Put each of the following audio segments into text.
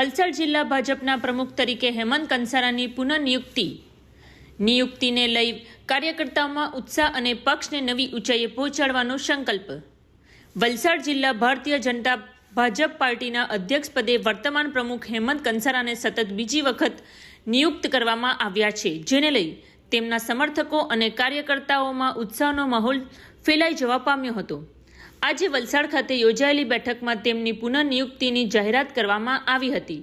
વલસાડ જિલ્લા ભાજપના પ્રમુખ તરીકે હેમંત કંસારાની પુનઃનિયુક્તિ. નિયુક્તિને લઈ કાર્યકર્તાઓમાં ઉત્સાહ અને પક્ષને નવી ઊંચાઈએ પહોંચાડવાનો સંકલ્પ. વલસાડ જિલ્લા ભારતીય જનતા ભાજપ પાર્ટીના અધ્યક્ષ પદે વર્તમાન પ્રમુખ હેમંત કંસારાને સતત બીજી વખત નિયુક્ત કરવામાં આવ્યા છે, જેને લઈ તેમના સમર્થકો અને કાર્યકર્તાઓમાં ઉત્સાહનો માહોલ ફેલાઈ જવા પામ્યો હતો. આજે વલસાડ ખાતે યોજાયેલી બેઠકમાં તેમની પુનઃનિયુક્તિની જાહેરાત કરવામાં આવી હતી.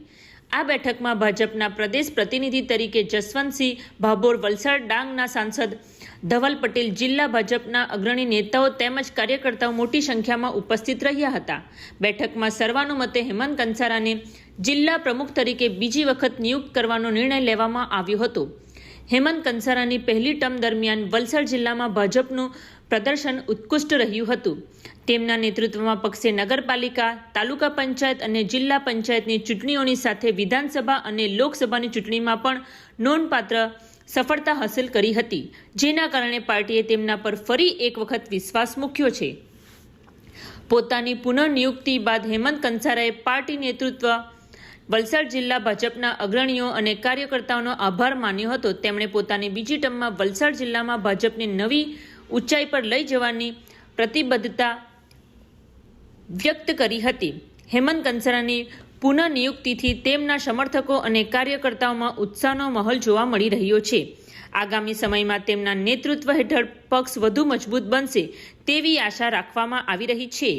આ બેઠકમાં ભાજપના પ્રદેશ પ્રતિનિધિ તરીકે જસવંતસિંહ, ભાભોર વલસાડ ડાંગના સાંસદ ધવલ પટેલ, જિલ્લા ભાજપના અગ્રણી નેતાઓ તેમજ કાર્યકર્તાઓ મોટી સંખ્યામાં ઉપસ્થિત રહ્યા હતા. બેઠકમાં સર્વાનુમતે હેમંત કંસારાને જિલ્લા પ્રમુખ તરીકે બીજી વખત નિયુક્ત કરવાનો નિર્ણય લેવામાં આવ્યો હતો. હેમંત કંસારાની પહેલી ટર્મ દરમિયાન વલસાડ જિલ્લામાં ભાજપનું પ્રદર્શન ઉત્કૃષ્ટ રહ્યું હતું. તેમના નેતૃત્વમાં પક્ષે નગરપાલિકા, તાલુકા પંચાયત અને જિલ્લા પંચાયતની ચૂંટણીઓની સાથે વિધાનસભા અને લોકસભાની ચૂંટણીમાં પણ નોંધપાત્ર સફળતા હાંસલ કરી હતી. જેના કારણે પાર્ટીએ તેમના પર ફરી એક વખત વિશ્વાસ મૂક્યો છે. પોતાની પુનઃનિયુક્તિ બાદ હેમંત કંસારાએ પાર્ટી નેતૃત્વ, વલસાડ જિલ્લા ભાજપના અગ્રણીઓ અને કાર્યકર્તાઓનો આભાર માન્યો હતો. તેમણે પોતાની બીજી ટર્મમાં વલસાડ જિલ્લામાં ભાજપની નવી ઊંચાઈ પર લઈ જવાની પ્રતિબદ્ધતા વ્યક્ત કરી હતી. હેમંત કંસરાની પુનઃનિયુક્તિથી તેમના સમર્થકો અને કાર્યકર્તાઓમાં ઉત્સાહનો માહોલ જોવા મળી રહ્યો છે. આગામી સમયમાં તેમના નેતૃત્વ હેઠળ પક્ષ વધુ મજબૂત બનશે તેવી આશા રાખવામાં આવી રહી છે.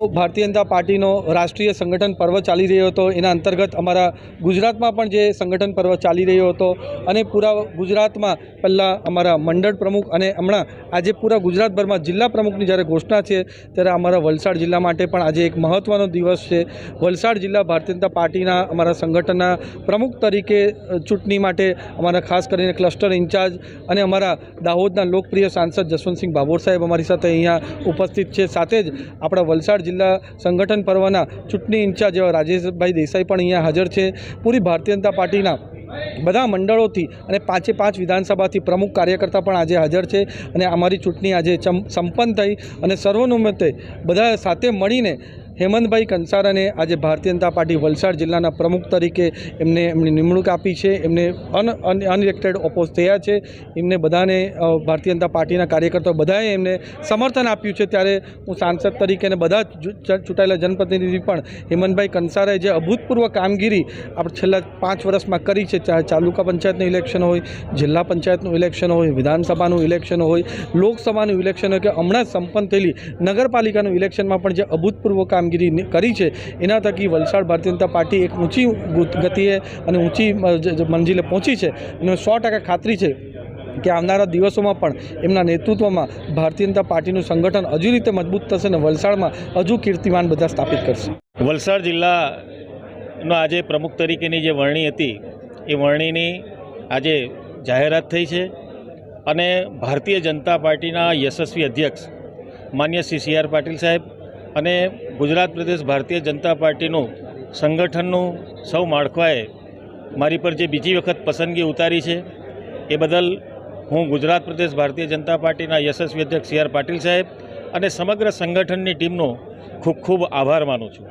ભારતીય જનતા પાર્ટીનો રાષ્ટ્રીય સંગઠન પર્વ ચાલી રહ્યો હતો. એના અંતર્ગત અમારા ગુજરાતમાં પણ જે સંગઠન પર્વ ચાલી રહ્યો હતો અને પૂરા ગુજરાતમાં પહેલાં અમારા મંડળ પ્રમુખ અને હમણાં આજે પૂરા ગુજરાતભરમાં જિલ્લા પ્રમુખની જ્યારે ઘોષણા છે, ત્યારે અમારા વલસાડ જિલ્લા માટે પણ આજે એક મહત્ત્વનો દિવસ છે. વલસાડ જિલ્લા ભારતીય જનતા પાર્ટીના અમારા સંગઠનના પ્રમુખ તરીકે ચૂંટણી માટે અમારા ખાસ કરીને ક્લસ્ટર ઇન્ચાર્જ અને અમારા દાહોદના લોકપ્રિય સાંસદ જસવંતસિંહ ભાભોર સાહેબ અમારી સાથે અહીંયા ઉપસ્થિત છે. સાથે જ આપણા વલસાડ જિલ્લા સંગઠન પર્વના ચૂંટણી ઇન્ચાર્જ એવા રાજેશભાઈ દેસાઈ પણ અહીંયા હાજર છે. પૂરી ભારતીય જનતા પાર્ટીના બધા મંડળોથી અને પાંચે પાંચ વિધાનસભાથી પ્રમુખ કાર્યકર્તા પણ આજે હાજર છે અને અમારી ચૂંટણી આજે સંપન્ન થઈ અને સર્વોનુમતે બધા સાથે મળીને હેમંતભાઈ કંસારાને આજે ભારતીય જનતા પાર્ટી વલસાડ જિલ્લાના પ્રમુખ તરીકે એમને એમની નિમણૂક આપી છે. એમને અન અનઇલેક્ટેડ ઓપોઝ થયા છે. એમને બધાને ભારતીય જનતા પાર્ટીના કાર્યકર્તાઓ બધાએ એમને સમર્થન આપ્યું છે. ત્યારે હું સાંસદ તરીકે અને બધા ચૂંટાયેલા જનપ્રતિનિધિ પણ હેમંતભાઈ કંસારાએ જે અભૂતપૂર્વ કામગીરી આપણે છેલ્લા પાંચ વર્ષમાં કરી છે, ચાહે તાલુકા પંચાયતનું ઇલેક્શન હોય, જિલ્લા પંચાયતનું ઇલેક્શન હોય, વિધાનસભાનું ઇલેક્શન હોય, લોકસભાનું ઇલેક્શન હોય કે હમણાં સંપન્ન થયેલી નગરપાલિકાનું ઇલેક્શનમાં પણ જે અભૂતપૂર્વ કામગીરી કરી છે. એના થકી વલસાડ ભારતીય જનતા પાર્ટી એક ઊંચી ગતિએ અને ઊંચી મંજિલે પહોંચી છે. અને સો ટકા ખાતરી છે કે આવનારા દિવસોમાં પણ એમના નેતૃત્વમાં ભારતીય જનતા પાર્ટીનું સંગઠન હજુ રીતે મજબૂત થશે અને વલસાડમાં હજુ કીર્તિમાન બધા સ્થાપિત કરશે. વલસાડ જિલ્લાનો આજે પ્રમુખ તરીકેની જે વરણી હતી, એ વરણીની આજે જાહેરાત થઈ છે અને ભારતીય જનતા પાર્ટીના યશસ્વી અધ્યક્ષ માન્ય શ્રી સી આર પાટીલ સાહેબ અને ગુજરાત પ્રદેશ ભારતીય જનતા પાર્ટીનું સંગઠનનું સૌ માળખાએ મારી પર જે બીજી વખત પસંદગી ઉતારી છે, એ બદલ હું ગુજરાત પ્રદેશ ભારતીય જનતા પાર્ટીના યશસ્વી અધ્યક્ષ સી આર પાટીલ સાહેબ અને સમગ્ર સંગઠનની ટીમનો ખૂબ ખૂબ આભાર માનું છું.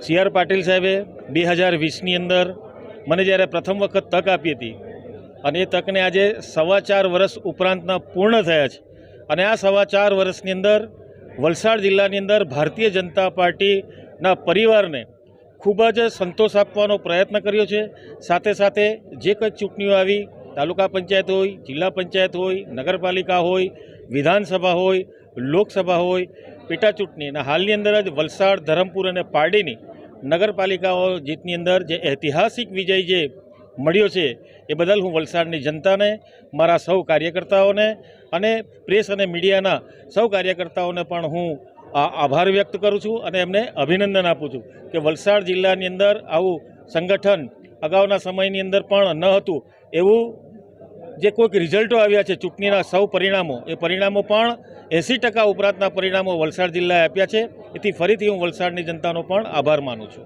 સી આર પાટીલ સાહેબે બે હજાર વીસની અંદર મને જ્યારે પ્રથમ વખત તક આપી હતી અને એ તકને આજે સવા ચાર વર્ષ ઉપરાંતના પૂર્ણ થયા છે અને આ સવા ચાર વર્ષની અંદર વલસાડ જિલ્લાની અંદર ભારતીય જનતા પાર્ટીના પરિવારને ખૂબ જ સંતોષ આપવાનો પ્રયત્ન કર્યો છે. સાથે સાથે જે કંઈ ચૂંટણીઓ આવી, તાલુકા પંચાયત હોય, જિલ્લા પંચાયત હોય, નગરપાલિકા હોય, વિધાનસભા હોય, લોકસભા હોય, પેટા ચૂંટણી અને હાલની અંદર જ વલસાડ, ધરમપુર અને પારડીની નગરપાલિકાઓ જીતની અંદર જે ઐતિહાસિક વિજય જે મળ્યો છે, એ બદલ હું વલસાડની જનતાને, મારા સૌ કાર્યકર્તાઓને અને પ્રેસ અને મીડિયાના સૌ કાર્યકર્તાઓને પણ હું આભાર વ્યક્ત કરું છું અને એમને અભિનંદન આપું છું કે વલસાડ જિલ્લાની અંદર આવું સંગઠન અગાઉના સમયની અંદર પણ ન હતું. એવું જે કોઈક રિઝલ્ટો આવ્યા છે ચૂંટણીના સૌ પરિણામો, એ પરિણામો પણ એંસી ટકા ઉપરાંતના પરિણામો વલસાડ જિલ્લાએ આપ્યા છે. એથી ફરીથી હું વલસાડની જનતાનો પણ આભાર માનું છું.